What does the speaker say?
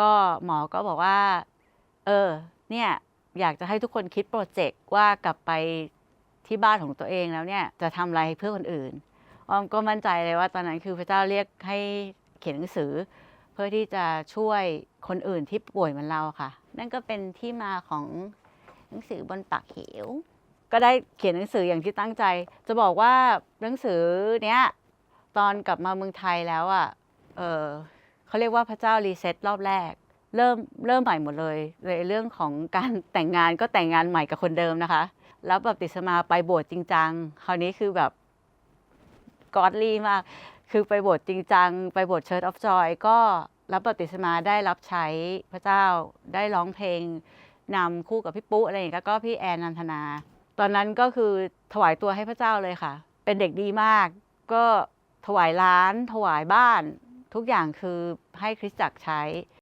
ก็หมอก็บอกว่า เออ เนี่ยอยากจะให้ทุกคนคิดโปรเจกต์ว่ากลับไปที่บ้านของตัวเองแล้วเนี่ยจะทำอะไรเพื่อคนอื่นออมก็มั่นใจเลยว่าตอนนั้นคือพระเจ้าเรียกให้เขียนหนังสือ เพื่อที่จะช่วยคนอื่นที่ป่วยเหมือนเราค่ะ นั่นก็เป็นที่มาของหนังสือบนปากเหว ก็ได้เขียนหนังสืออย่างที่ตั้งใจ จะบอกว่าหนังสือเนี้ยตอนกลับมาเมืองไทยแล้วอะเออ เขาเรียกว่าพระเจ้ารีเซ็ตรอบแรก เริ่มเริ่มใหม่หมดเลยเลยเรื่องของการแต่งงานก็แต่งงานใหม่กับคนเดิมนะคะ แล้วแบบติสมาไปโบสถ์จริงจังคราวนี้คือแบบกอดลี่มาก คือไปโบสถ์จริงจัง ไปโบสถ์เชิร์ of Joy ก็รับบัพติศมาได้รับใช้พระเจ้าได้ร้องเพลงนำคู่กับพี่ปุ๊อะไรอย่างเงี้ก็พี่แอนนันทนา ตอนนั้นก็คือถวายตัวให้พระเจ้าเลยค่ะ เป็นเด็กดีมาก ก็ถวายร้าน ถวายบ้าน ทุกอย่างคือให้คริสตจักรใช้